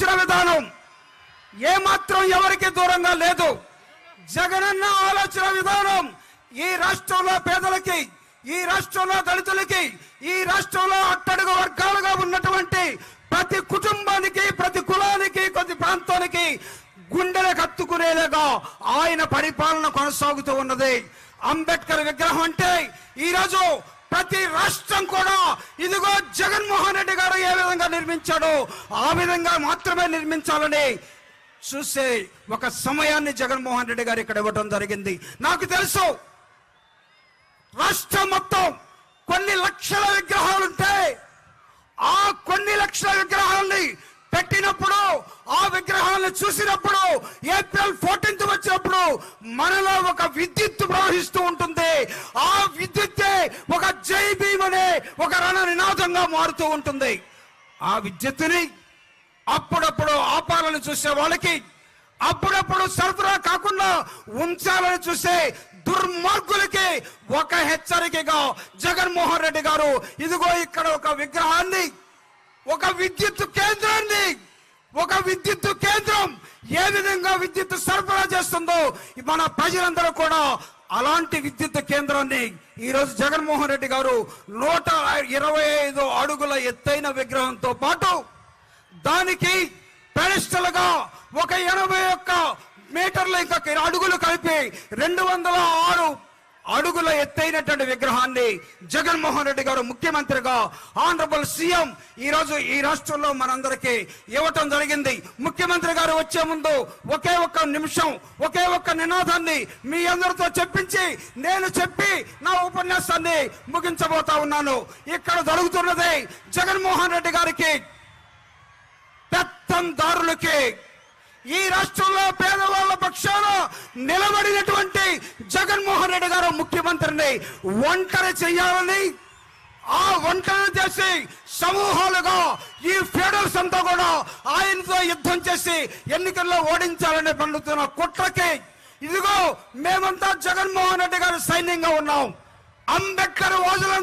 ఆలోచన విధానం ఏమాత్రం ఎవరికి దూరంగా లేదు. జగనన్న ఆలోచన విధానం ఈ రాష్ట్రంలో పేదలకి ఈ రాష్ట్రంలో దళితులకి ఈ రాష్ట్రంలో అట్టడుగు వర్గాలుగా ఉన్నటువంటి ప్రతి కుటుంబానికి ప్రతి కులానికి ప్రతి ప్రాంతానికి గుండెలు కత్తుకునేలాగా ఆయన పరిపాలన కొనసాగుతూ ఉన్నది. అంబేద్కర్ విగ్రహం అంటే ఈరోజు ప్రతి రాష్ట్రం కూడా ఇదిగో జగన్మోహన్ రెడ్డి గారు ఏ విధంగా నిర్మించాడో ఆ విధంగా మాత్రమే నిర్మించాలని చూసే ఒక సమయాన్ని జగన్మోహన్ రెడ్డి గారు ఇక్కడ ఇవ్వడం జరిగింది. నాకు తెలుసు రాష్ట్రం మొత్తం కొన్ని లక్షల విగ్రహాలు ఉంటాయి ఆ కొన్ని లక్షల విగ్రహాలని పెట్టినప్పుడు ఆ విగ్రహాలను చూసినప్పుడు ఏప్రిల్ ఫోర్టీన్త్ వచ్చినప్పుడు మనలో ఒక విద్యుత్ ప్రవహిస్తూ ఉంటుంది. ఆ విద్యుత్తే ఒక రణ నినాదంగా మారుతూ ఉంటుంది. ఆ విద్యుత్తుని అప్పుడప్పుడు ఆపాలని చూసే వాళ్ళకి అప్పుడప్పుడు సరఫరా కాకుండా ఉంచాలని చూసే దుర్మార్గులకి ఒక హెచ్చరికగా జగన్మోహన్ రెడ్డి గారు ఇదిగో ఇక్కడ ఒక విగ్రహాన్ని ఒక విద్యుత్ కేంద్రాన్ని ఒక విద్యుత్ కేంద్రం ఏ విధంగా విద్యుత్ సరఫరా చేస్తుందో మన ప్రజలందరూ కూడా అలాంటి విద్యుత్ కేంద్రాన్ని ఈరోజు జగన్మోహన్ రెడ్డి గారు నూట ఇరవై ఐదు అడుగుల ఎత్తైన విగ్రహంతో పాటు దానికి పెరిస్టల్గా ఒక ఎనభై ఒక్క మీటర్ల ఇంకా అడుగులు కలిపి రెండు వందల ఆరు అడుగుల ఎత్తైనటువంటి విగ్రహాన్ని జగన్మోహన్ రెడ్డి గారు ముఖ్యమంత్రిగా ఆనరబుల్ సీఎం ఈ రోజు ఈ రాష్ట్రంలో మనందరికీ ఇవ్వటం జరిగింది. ముఖ్యమంత్రి గారు వచ్చే ముందు ఒకే ఒక్క నిమిషం ఒకే ఒక్క నినాదాన్ని మీ అందరితో చెప్పించి నేను చెప్పి నా ఉపన్యాసాన్ని ముగించబోతా ఉన్నాను. ఇక్కడ జరుగుతున్నది జగన్మోహన్ రెడ్డి గారికి పెత్తందారులకి ఈ రాష్ట్రంలో పేదవాళ్ళ పక్షాన నిలబడినటువంటి జగన్మోహన్ రెడ్డి గారు ముఖ్యమంత్రిని ఒంటరి చేయాలని ఆ ఒంటరి చేసి సమూహాలుగా ఈ ఫెడరల్స్ అంతా కూడా ఆయనతో యుద్ధం చేసి ఎన్నికల్లో ఓడించాలని పండుతున్న కుట్రకి ఇదిగో మేమంతా జగన్మోహన్ రెడ్డి గారు సైన్యంగా ఉన్నాం. అంబేద్కర్ వాజులను